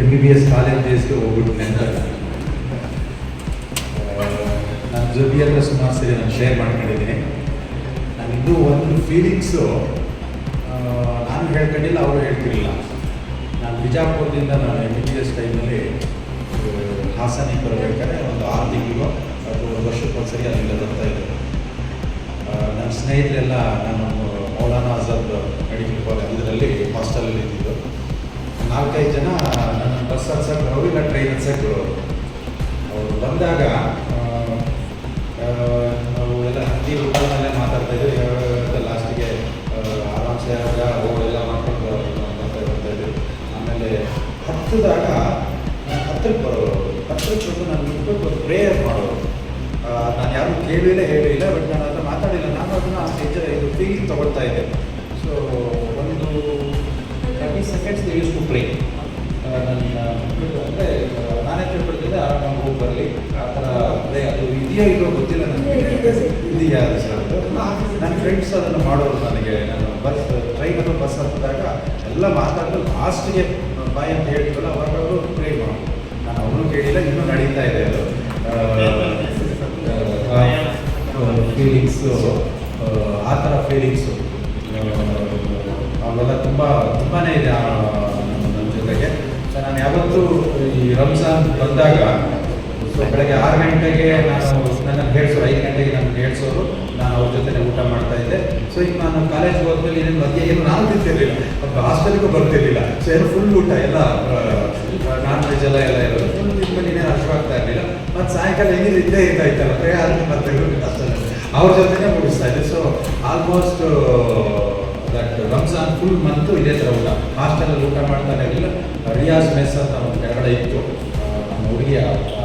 M B B S college ಡೇಸ್ಗೆ ಹೋಗ್ಬಿಟ್ಟು ನೆನಪಲ್ಲ ನನ್ನ ಜೊತೆ ಹತ್ರ ಸುಮಾರು ಸರಿ ನಾನು ಶೇರ್ ಮಾಡ್ಕೊಂಡಿದ್ದೀನಿ. ನಾನು ಇನ್ನೂ ಒಂದು ಫೀಲಿಂಗ್ಸು ನಾನು ಹೇಳ್ಕೊಂಡಿಲ್ಲ, ಅವರು ಹೇಳ್ತಿರಲಿಲ್ಲ. ನಾನು ಬಿಜಾಪುರದಿಂದ ನಾನು ಎಂ ಬಿ ಬಿ ಎಸ್ ಟೈಮಲ್ಲಿ ಹಾಸನಿಗೆ ಬರಬೇಕಾದ್ರೆ ಒಂದು ಆರು ತಿಂಗಳಿಗೋ ಅದು ಒಂದು ವರ್ಷಕ್ಕೊಂದ್ಸರಿ ಅಲ್ಲಿಂದ ಬರ್ತಾ ಇದ್ದೆ. ನನ್ನ ಸ್ನೇಹಿತರೆಲ್ಲ ನಾನು ಮೌಲಾನಾ ಆಜಾದ್ ಮೆಡಿಕಲ್ ಕಾಲೇಜ್ ಇದರಲ್ಲಿ ಹಾಸ್ಟೆಲಲ್ಲಿ ಇದ್ದಿದ್ದು. ನಾಲ್ಕೈದು ಜನ ಹತ್ಸಕ್ಕೆ ಬರೋರು ಇಲ್ಲ ಟ್ರೈನ್ ಹತ್ಸಕ್ಕೆ ಅವರು ಬಂದಾಗ ನಾವು ಎಲ್ಲ ಹತ್ತಿ ರೂಪಾಯಿನಲ್ಲೇ ಮಾತಾಡ್ತಾ ಇದ್ವಿ. ಲಾಸ್ಟಿಗೆ ಆರಾಮ್ಸೆ ಆಗ ಹೋಗೆಲ್ಲ ಮಾಡ್ಕೊಂಡು ಬರ್ತಾ ಇದ್ವಿ ಆಮೇಲೆ ಹತ್ತಿದಾಗ ಹತ್ತಿರಕ್ಕೆ ಬರೋರು. ಹತ್ತಿರಕ್ಕೆ ಬಂದು ನಾನು ಬಿಟ್ಟು ಪ್ರೇಯರ್ ಮಾಡೋರು. ನಾನು ಯಾರು ಕೇಳಿಲ್ಲ, ಹೇಳಿಲ್ಲ ಬಟ್ ನಾನು ಅದನ್ನು ಮಾತಾಡಿಲ್ಲ. ನಾನು ಅದನ್ನು ಆ ಸ್ಟೇಜ್ ಇದು ಫೀಲಿಂಗ್ ತಗೊಳ್ತಾ ಇದ್ದೆ. ಸೊ ಒಂದು thirty seconds use to play ನನ್ನ ಅಂದರೆ ನಾನೇ ತಿಳ್ಕೊಳ್ತಿದ್ದೆ ಆರಾಮಾಗಿ ಹೋಗಿ ಬರಲಿ. ಆ ಥರ ಪ್ಲೇ ಅದು ಇದೆಯೋ ಇಲ್ಲೋ ಗೊತ್ತಿಲ್ಲ ನನಗೆ ಇದೆಯಾ ಅದು ಸರ್ ನನ್ನ ಫ್ರೆಂಡ್ಸ್ ಅದನ್ನು ಮಾಡೋರು ನನಗೆ ನಾನು ಬಸ್ ಟ್ರೈನ್ ಅಥವಾ ಬಸ್ ಹತ್ತಿದಾಗ ಎಲ್ಲ ಮಾತಾಡಲು ಲಾಸ್ಟ್ಗೆ ಬಾಯ್ ಅಂತ ಹೇಳ್ತೀವಲ್ಲ ಅವಾಗ ಅವರು ಮಾಡೋದು ನಾನು ಅವನು ಕೇಳಿಲ್ಲ ಇನ್ನೂ ನಡೀತಾ ಇದೆ ಅದು. ಫೀಲಿಂಗ್ಸು ಆ ಥರ ಫೀಲಿಂಗ್ಸು ಅವೆಲ್ಲ ತುಂಬ ತುಂಬಾ ಇದೆ ರಂಜಾನ್ ಬಂದಾಗ ಸೊ ಬೆಳಗ್ಗೆ ಆರು ಗಂಟೆಗೆ ನಾನು ನನ್ನ ಹೇಳ್ಸೋರು ಐದು ಗಂಟೆಗೆ ನನ್ನ ಹೇಳ್ಸೋರು ನಾನು ಅವ್ರ ಜೊತೆ ಊಟ ಮಾಡ್ತಾ ಇದ್ದೆ. ಸೊ ಈಗ ನಾನು ಕಾಲೇಜ್ ಹೋದ್ಮೇಲೆ ಏನೇನು ಮಧ್ಯೆ ಏನು ನಾನು ತಿಂತಿರ್ಲಿಲ್ಲ. ಹಾಸ್ಟೆಲ್ಗೂ ಬರ್ತಿರ್ಲಿಲ್ಲ. ಸೊ ಏನು ಫುಲ್ ಊಟ, ಎಲ್ಲ ನಾನ್ ವೆಜ್ ಎಲ್ಲ ಎಲ್ಲ ಇರೋದು. ಫುಲ್ ತಿಂದ್ಮೇಲೆ ಇನ್ನೇನು ಅಷ್ಟವಾಗ್ತಾ ಇರಲಿಲ್ಲ. ಮತ್ತು ಸಾಯಂಕಾಲ ಹೆಂಗಿದ್ರೆ ಇದ್ದೇ ಇರ್ತಾ ಇತ್ತಲ್ಲ ಮತ್ತೆ ಅವ್ರ ಜೊತೆನೇ ಮುಗಿಸ್ತಾ ಇದ್ದೆ. So almost that Ramzan full month ಇದೇ ಥರ ಊಟ. ಹಾಸ್ಟೆಲಲ್ಲಿ ಊಟ ಮಾಡ್ತಾನೆ ಇರಲಿಲ್ಲ. ರಿಯಾಸ್ ಮೆಸ್ ಅಂತ ಒಂದು ಕೆಳಗಡೆ